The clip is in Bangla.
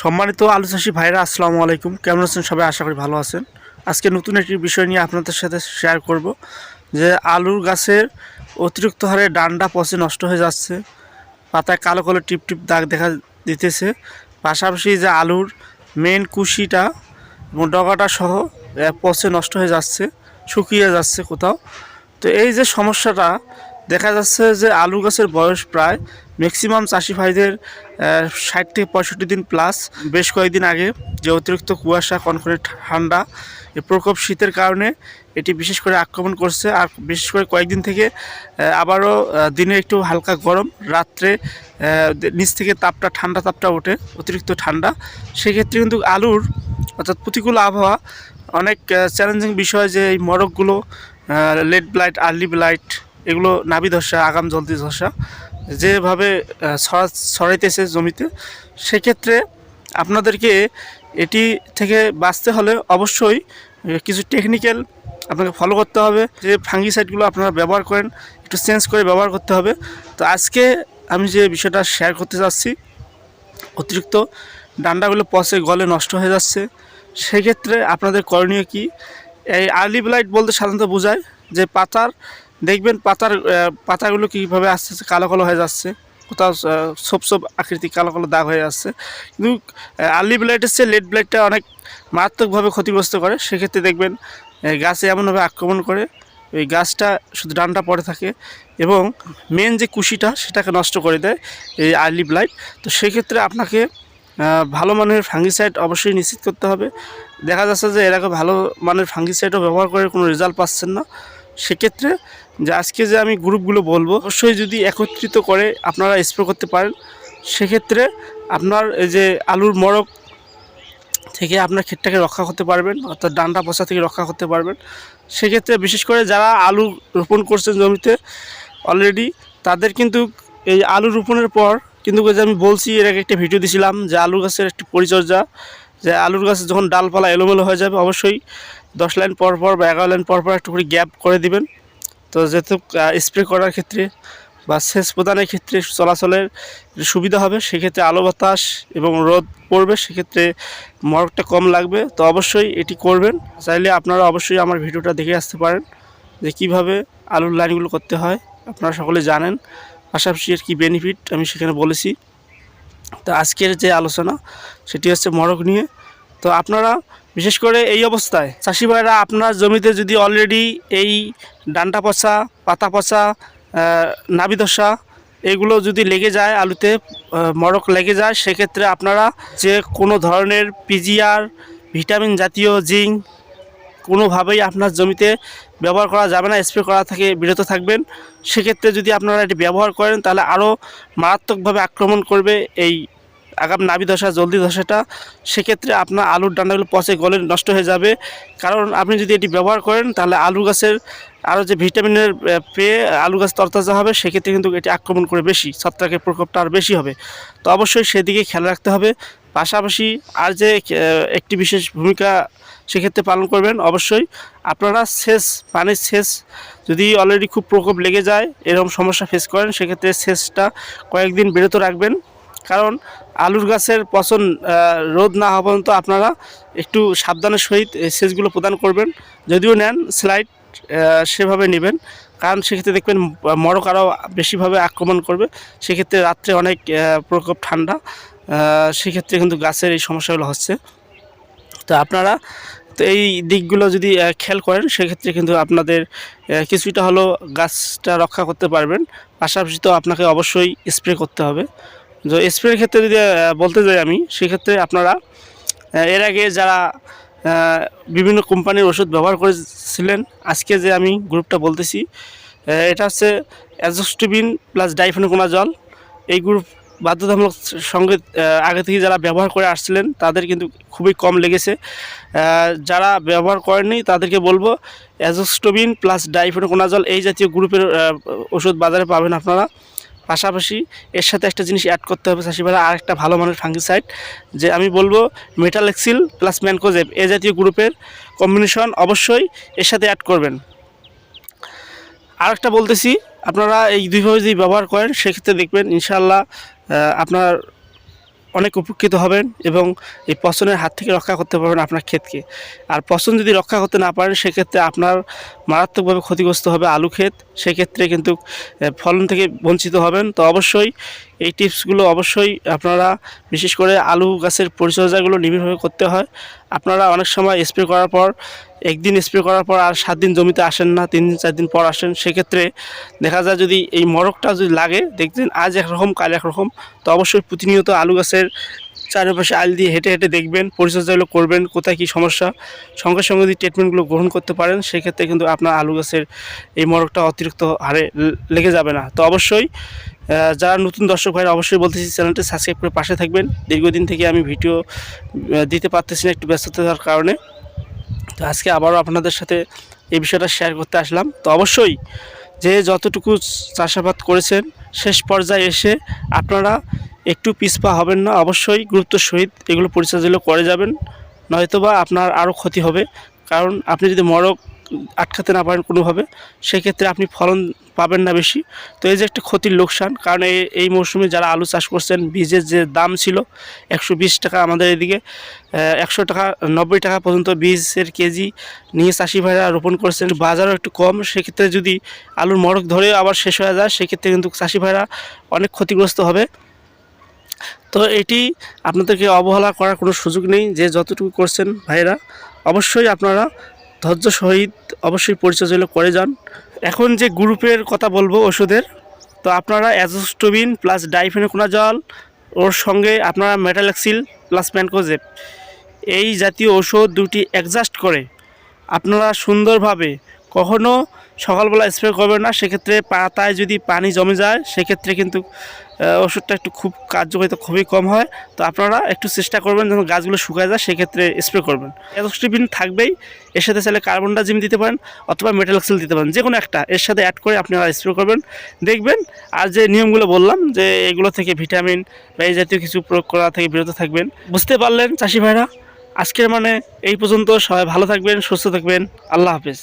সম্মানিত আলু চাষি ভাইরা, আসসালামু আলাইকুম। কেমন আছেন সবাই? আশা করি ভালো আছেন। আজকে নতুন একটি বিষয় নিয়ে আপনাদের সাথে শেয়ার করব, যে আলুর গাছের অতিরিক্ত হারে ডান্ডা পচে নষ্ট হয়ে যাচ্ছে, পাতায় কালো কালো টিপ টিপ দাগ দেখা দিতেছে। পাশাপাশি যে আলুর মেন কুশিটা এবং ডগাটা সহ পচে নষ্ট হয়ে যাচ্ছে, শুকিয়ে যাচ্ছে কোথাও। তো এই যে সমস্যাটা দেখা যাচ্ছে যে আলু গাছের বয়স প্রায় ম্যাক্সিমাম চাষি ভাইদের ষাট থেকে পঁয়ষট্টি দিন প্লাস বেশ কয়েকদিন আগে যে অতিরিক্ত কুয়াশা কনকনে ঠান্ডা এই প্রকোপ শীতের কারণে এটি বিশেষ করে আক্রমণ করছে। আর বিশেষ করে কয়েকদিন থেকে আবারও দিনে একটু হালকা গরম, রাত্রে নিচ থেকে তাপটা, ঠান্ডা তাপটা ওঠে, অতিরিক্ত ঠান্ডা। সেক্ষেত্রে কিন্তু আলুর, অর্থাৎ প্রতিকূল আবহাওয়া অনেক চ্যালেঞ্জিং বিষয় যে এই মরকগুলো লেট ব্লাইট আর্লি ব্লাইট এগুলো নাবি ধসা, আগাম জলদি ধসা, যেভাবে ছড়াইতেছে জমিতে, সেক্ষেত্রে আপনাদেরকে এটি থেকে বাঁচতে হলে অবশ্যই কিছু টেকনিক্যাল আপনাকে ফলো করতে হবে, যে ফাঙ্গিসাইডগুলো আপনারা ব্যবহার করেন, একটু চেঞ্জ করে ব্যবহার করতে হবে। তো আজকে আমি যে বিষয়টা শেয়ার করতে চাচ্ছি অতিরিক্ত ডান্ডাগুলো পচে গলে নষ্ট হয়ে যাচ্ছে, সেক্ষেত্রে আপনাদের করণীয় কি? এই আর্লি ব্লাইট বলতে সাধারণত বোঝায় যে পাতার দেখবেন পাতার পাতাগুলো কীভাবে আস্তে আস্তে কালো কালো হয়ে যাচ্ছে, কোথাও ছোপ ছোপ আকৃতি কালো কালো দাগ হয়ে যাচ্ছে। কিন্তু আর্লি ব্লাইটের চেয়ে লেট ব্লাইটটা অনেক মারাত্মকভাবে ক্ষতিগ্রস্ত করে। সেক্ষেত্রে দেখবেন গাছে এমনভাবে আক্রমণ করে, ওই গাছটা শুধু ডানটা পড়ে থাকে এবং মেন যে কুশিটা, সেটাকে নষ্ট করে দেয় এই আর্লি ব্লাইট তো সেক্ষেত্রে আপনাকে ভালো মানের ফাঙ্গিসাইড অবশ্যই নিশ্চিত করতে হবে। দেখা যাচ্ছে যে এরকম ভালো মানের ফাঙ্গিসাইডও ব্যবহার করে কোনো রেজাল্ট পাচ্ছেন না। সেক্ষেত্রে যে আজকে যে আমি গ্রুপগুলো বলব, অবশ্যই যদি একত্রিত করে আপনারা স্প্রে করতে পারেন, সেক্ষেত্রে আপনার এই যে আলুর মরক থেকে আপনার ক্ষেতটাকে রক্ষা করতে পারবেন, অর্থাৎ ডান্ডা পচা থেকে রক্ষা করতে পারবেন। সেক্ষেত্রে বিশেষ করে যারা আলু রোপণ করছেন জমিতে অলরেডি তাদের কিন্তু এই আলু রোপণের পর কিন্তু যে আমি বলছি, এর আগে একটা ভিডিও দিয়েছিলাম যে আলু গাছের একটি পরিচর্যা, যে আলুর গাছে যখন ডালপালা এলোমেলো হয়ে যাবে, অবশ্যই দশ লাইন পর পর বা এগারো লাইন পর পর একটু করে গ্যাপ করে দিবেন। তো যেহেতু স্প্রে করার ক্ষেত্রে বা সেচ প্রদানের ক্ষেত্রে চলাচলের সুবিধা হবে, সেক্ষেত্রে আলো বাতাস এবং রোদ পড়বে, সেক্ষেত্রে মরকটা কম লাগবে। তো অবশ্যই এটি করবেন। চাইলে আপনারা অবশ্যই আমার ভিডিওটা দেখে আসতে পারেন যে কীভাবে আলুর লাইনগুলো করতে হয়। আপনারা সকলে জানেন। পাশাপাশি এর কী বেনিফিট আমি সেখানে বলেছি। তো আজকের যে আলোচনা, সেটি হচ্ছে মরক নিয়ে। তো আপনারা, বিশেষ করে এই অবস্থায়, চাষি ভাইরা, আপনার জমিতে যদি অলরেডি এই ডান্ডা পচা, পাতা পচা নাবি দশা এগুলো যদি লেগে যায়, আলুতে মরক লেগে যায়, সেক্ষেত্রে আপনারা যে কোনো ধরনের পিজিআর ভিটামিন জাতীয় জিঙ্ক কোনোভাবেই আপনার জমিতে ব্যবহার করা যাবে না স্প্রে করা থেকে, বিরত থাকবেন। সেক্ষেত্রে যদি আপনারা এটি ব্যবহার করেন, তাহলে আরও মারাত্মকভাবে আক্রমণ করবে এই আগাম নাবি দশা, জলদি দশাটা, সেক্ষেত্রে আপনার আলুর ডান্ডাগুলো পচে গলে নষ্ট হয়ে যাবে। কারণ আপনি যদি এটি ব্যবহার করেন, তাহলে আলু গাছের আরও যে ভিটামিনের পেয়ে আলু গাছ তরতাজা হবে, সেক্ষেত্রে কিন্তু এটি আক্রমণ করে বেশি, ছত্রাকের প্রকোপটা আর বেশি হবে। তো অবশ্যই সেদিকে খেয়াল রাখতে হবে। পাশাপাশি আর যে একটি বিশেষ ভূমিকা সেক্ষেত্রে পালন করবেন, অবশ্যই আপনারা সেচ, পানির সেচ, যদি অলরেডি খুব প্রকোপ লেগে যায়, এরকম সমস্যা ফেস করেন, সেক্ষেত্রে সেচটা কয়েকদিন বিরত রাখবেন। কারণ আলুর গাছের পচন রোদ না হওয়া পর্যন্ত আপনারা একটু সাবধানের সহিত সেচগুলো প্রদান করবেন। যদিও নেন, স্লাইড সেভাবে নেবেন। কারণ সেক্ষেত্রে দেখবেন মরক আরও বেশিভাবে আক্রমণ করবে। সেক্ষেত্রে রাত্রে অনেক প্রকোপ ঠান্ডা। সেক্ষেত্রে কিন্তু গাছের এই সমস্যাগুলো হচ্ছে। তো আপনারা তো এই দিকগুলো যদি খেয়াল করেন, সেক্ষেত্রে কিন্তু আপনাদের কিছুটা হলেও গাছটা রক্ষা করতে পারবেন। পাশাপাশি তো আপনাকে অবশ্যই স্প্রে করতে হবে। তো স্প্রের ক্ষেত্রে যদি বলতে যাই আমি, সেক্ষেত্রে আপনারা এর আগে যারা বিভিন্ন কোম্পানির ওষুধ ব্যবহার করেছিলেন, আজকে যে আমি গ্রুপটা বলতেছি এটা হচ্ছে অ্যাজোস্টিবিন প্লাস ডাইফেনোকোনাজল এই গ্রুপ বাধ্যতামূলক সঙ্গে আগে থেকে যারা ব্যবহার করে আসছিলেন, তাদের কিন্তু খুবই কম লেগেছে। যারা ব্যবহার করেননি, তাদেরকে বলব অ্যাজোস্টোবিন প্লাস ডাইফেনোকোনাজল এই জাতীয় গ্রুপের ওষুধ বাজারে পাবেন আপনারা। পাশাপাশি এর সাথে একটা জিনিস অ্যাড করতে হবে চাষিভাইরা আর একটা ভালো মানের ফাঙ্গিসাইড যে আমি বলব মেটাল এক্সিল প্লাস ম্যানকোজেব এ জাতীয় গ্রুপের কম্বিনেশন অবশ্যই এর সাথে অ্যাড করবেন। আর একটা বলতেছি, আপনারা এই দুইভাবে যদি ব্যবহার করেন, সেক্ষেত্রে দেখবেন ইনশাল্লাহ আপনার অনেক উপকৃত হবেন এবং এই পচনের হাত থেকে রক্ষা করতে পারবেন আপনার ক্ষেতকে। আর পচন যদি রক্ষা করতে না পারেন, সেক্ষেত্রে আপনার মারাত্মকভাবে ক্ষতিগ্রস্ত হবে আলু ক্ষেত। সেক্ষেত্রে কিন্তু ফলন থেকে বঞ্চিত হবেন। তো অবশ্যই এই টিপসগুলো অবশ্যই আপনারা, বিশেষ করে আলু গাছের পরিচর্যাগুলো নিবিড়ভাবে করতে হয়। আপনারা অনেক সময় স্প্রে করার পর, একদিন স্প্রে করার পর আর সাত দিন জমিতে আসেন না, তিন দিন, চার দিন পর আসেন, সেক্ষেত্রে দেখা যায় যদি এই মরকটা যদি লাগে, দেখবেন আজ একরকম, কাল একরকম, তো অবশ্যই প্রতিনিয়ত আলু গাছের চারপাশে আল দিয়ে হেঁটে হেঁটে দেখবেন পরিচর্যাগুলো করবেন, কোথায় কী সমস্যা, সঙ্গে সঙ্গে যদি ট্রিটমেন্টগুলো গ্রহণ করতে পারেন, সেক্ষেত্রে কিন্তু আপনার আলু গাছের এই মরকটা অতিরিক্ত হারে লেগে যাবে না। তো অবশ্যই যারা নতুন দর্শক ভাইরা অবশ্যই বলতেছি চ্যানেলটি সাবস্ক্রাইব করে পাশে থাকবেন। দীর্ঘদিন থেকে আমি ভিডিও দিতে পারতেছি না একটু ব্যস্ততার কারণে। তো আজকে আবারও আপনাদের সাথে এই বিষয়টা শেয়ার করতে আসলাম। তো অবশ্যই, যে যতটুকু চাষাবাদ করেছেন, শেষ পর্যায়ে এসে আপনারা একটু পিছপা হবেন না, অবশ্যই গুরুত্ব সহিত এগুলো পরিচর্যাগুলো করে যাবেন, নয়তোবা আপনার আরও ক্ষতি হবে। কারণ আপনি যদি মরক আটকাতে না পারেন কোনোভাবে, সেক্ষেত্রে আপনি ফলন পাবেন না বেশি। তো এই যে একটা ক্ষতির লোকসান, কারণ এই এই মৌসুমে যারা আলু চাষ করছেন, বীজের যে দাম ছিল একশো বিশ টাকা আমাদের এদিকে একশো টাকা, নব্বই টাকা পর্যন্ত বীজের কেজি নিয়ে চাষি ভাইরা রোপণ করছেন, বাজারও একটু কম। সেক্ষেত্রে যদি আলুর মরক ধরে আবার শেষ হয়ে যায়, সেক্ষেত্রে কিন্তু চাষি ভাইরা অনেক ক্ষতিগ্রস্ত হবে। তো এটি আপনাদেরকে অবহেলা করার কোনো সুযোগ নেই, যে যতটুকু করছেন ভাইরা অবশ্যই আপনারা ধৈর্য সহিত অবশ্যই পরিচর্যাগুলো করে যান। এখন যে গ্রুপের কথা বলব ওষুধের, তো আপনারা অ্যাজোস্টোবিন প্লাস ডাইফেনোকোনাজল ওর সঙ্গে আপনারা মেটালেক্সিল প্লাস ম্যানকোজেপ এই জাতীয় ওষুধ দুটি অ্যাডজাস্ট করে আপনারা সুন্দরভাবে কখনো সকালবেলা স্প্রে করবেন না, সেক্ষেত্রে পাতায় যদি পানি জমে যায়, সেক্ষেত্রে কিন্তু ওষুধটা একটু খুব কার্যকারিতা খুবই কম হয়। তো আপনারা একটু চেষ্টা করবেন যখন গাছগুলো শুকায় যায়, সেক্ষেত্রে স্প্রে করবেন। অ্যাজোস্টিবিন থাকবেই, এর সাথে চাইলে কার্বন ডাইজিম দিতে পারেন অথবা মেটালক্সিল দিতে পারেন যে কোনো একটা, এর সাথে অ্যাড করে আপনারা স্প্রে করবেন। দেখবেন, আর যে নিয়মগুলো বললাম, যে এগুলো থেকে ভিটামিন বা এই জাতীয় কিছু প্রয়োগ করা থেকে বিরত থাকবেন। বুঝতে পারলেন, চাষি ভাইরা? আজকের মানে এই পর্যন্ত, সবাই ভালো থাকবেন, সুস্থ থাকবেন, আল্লাহ হাফেজ।